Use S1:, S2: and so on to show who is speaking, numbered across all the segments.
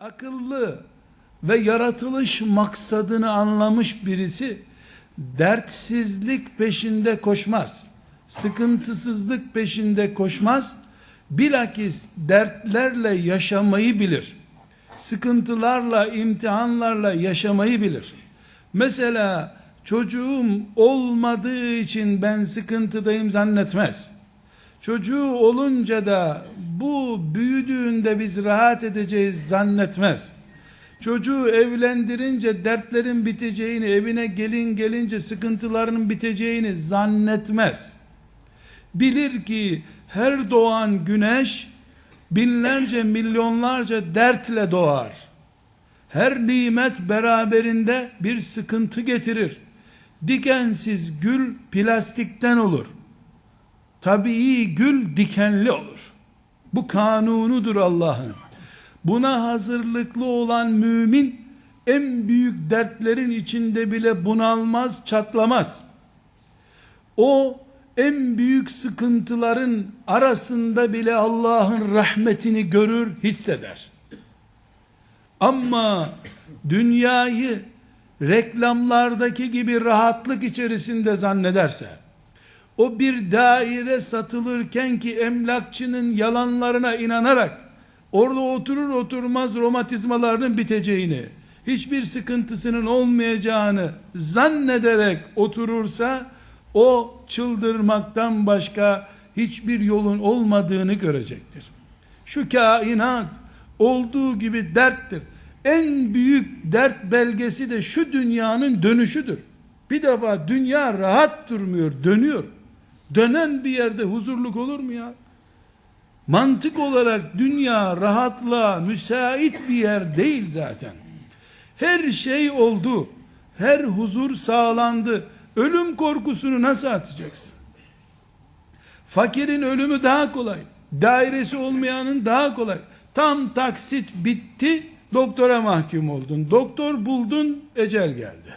S1: akıllı ve yaratılış maksadını anlamış birisi dertsizlik peşinde koşmaz. Sıkıntısızlık peşinde koşmaz. Bilakis dertlerle yaşamayı bilir. Sıkıntılarla, imtihanlarla yaşamayı bilir. Mesela çocuğum olmadığı için ben sıkıntıdayım zannetmez. Çocuğu olunca da bu büyüdüğünde biz rahat edeceğiz zannetmez. Çocuğu evlendirince dertlerin biteceğini, evine gelin gelince sıkıntılarının biteceğini zannetmez. Bilir ki her doğan güneş binlerce milyonlarca dertle doğar. Her nimet beraberinde bir sıkıntı getirir. Dikensiz gül plastikten olur. Tabii gül dikenli olur. Bu kanunudur Allah'ın. Buna hazırlıklı olan mümin en büyük dertlerin içinde bile bunalmaz, çatlamaz. O en büyük sıkıntıların arasında bile Allah'ın rahmetini görür, hisseder. Ama dünyayı reklamlardaki gibi rahatlık içerisinde zannederse, o bir daire satılırken ki emlakçının yalanlarına inanarak orada oturur oturmaz romatizmalarının biteceğini, hiçbir sıkıntısının olmayacağını zannederek oturursa o çıldırmaktan başka hiçbir yolun olmadığını görecektir. Şu kainat olduğu gibi derttir. En büyük dert belgesi de şu dünyanın dönüşüdür. Bir defa dünya rahat durmuyor, dönüyor. Dönen bir yerde huzurluk olur mu ya? Mantık olarak dünya rahatlığa müsait bir yer değil zaten. Her şey oldu. Her huzur sağlandı. Ölüm korkusunu nasıl atacaksın? Fakirin ölümü daha kolay. Dairesi olmayanın daha kolay. Tam taksit bitti, doktora mahkum oldun. Doktor buldun, ecel geldi.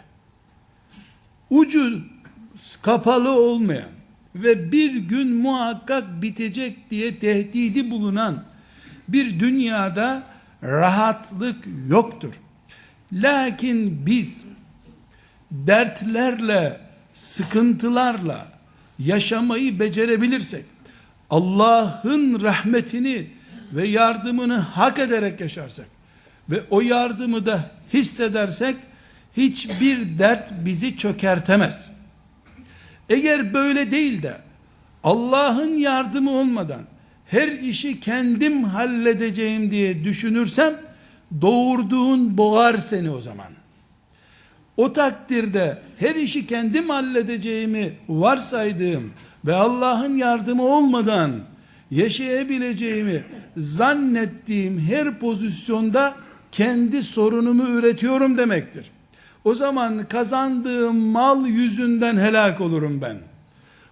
S1: Ucu kapalı olmayan ve bir gün muhakkak bitecek diye tehdidi bulunan bir dünyada rahatlık yoktur. Lakin biz dertlerle, sıkıntılarla yaşamayı becerebilirsek, Allah'ın rahmetini ve yardımını hak ederek yaşarsak ve o yardımı da hissedersek hiçbir dert bizi çökertemez. Eğer böyle değil de Allah'ın yardımı olmadan her işi kendim halledeceğim diye düşünürsem doğurduğun boğar seni o zaman. O takdirde her işi kendim halledeceğimi varsaydığım ve Allah'ın yardımı olmadan yaşayabileceğimi zannettiğim her pozisyonda kendi sorunumu üretiyorum demektir. O zaman kazandığım mal yüzünden helak olurum ben.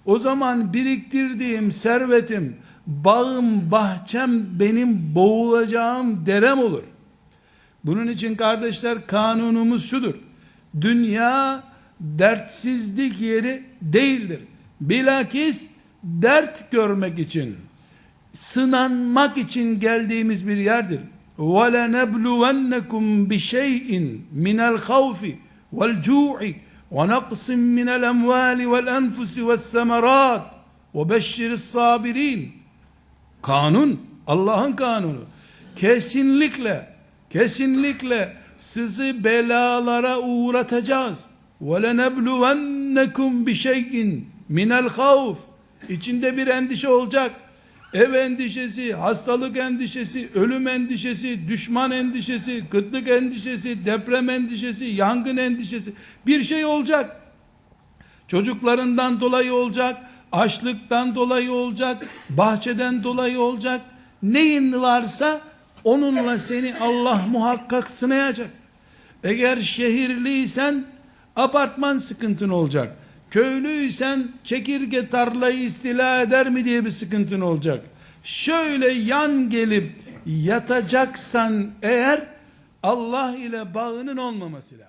S1: O zaman biriktirdiğim servetim, bağım, bahçem benim boğulacağım derem olur. Bunun için kardeşler kanunumuz şudur. Dünya dertsizlik yeri değildir. Bilakis dert görmek için, sınanmak için geldiğimiz bir yerdir. وَلَنَبْلُوَنَّكُمْ بِشَيْءٍ مِنَ الْخَوْفِ وَالْجُوعِ وَنَقْصٍ مِنَ الْاَمْوَالِ وَالْاَنْفُسِ وَالثَّمَرَاتِ وَبَشِّرِ الصَّابِرِينَ Kanun, Allah'ın kanunu. Kesinlikle, kesinlikle sizi belalara uğratacağız. وَلَنَبْلُوَنَّكُمْ بِشَيْءٍ مِنَ الْخَوْفِ İçinde bir endişe olacak. Ev endişesi, hastalık endişesi, ölüm endişesi, düşman endişesi, kıtlık endişesi, deprem endişesi, yangın endişesi. Bir şey olacak. Çocuklarından dolayı olacak, açlıktan dolayı olacak, bahçeden dolayı olacak. Neyin varsa onunla seni Allah muhakkak sınayacak. Eğer şehirliysen apartman sıkıntın olacak. Köylüysen çekirge tarlayı istila eder mi diye bir sıkıntın olacak. Şöyle yan gelip yatacaksan eğer Allah ile bağının olmaması lazım.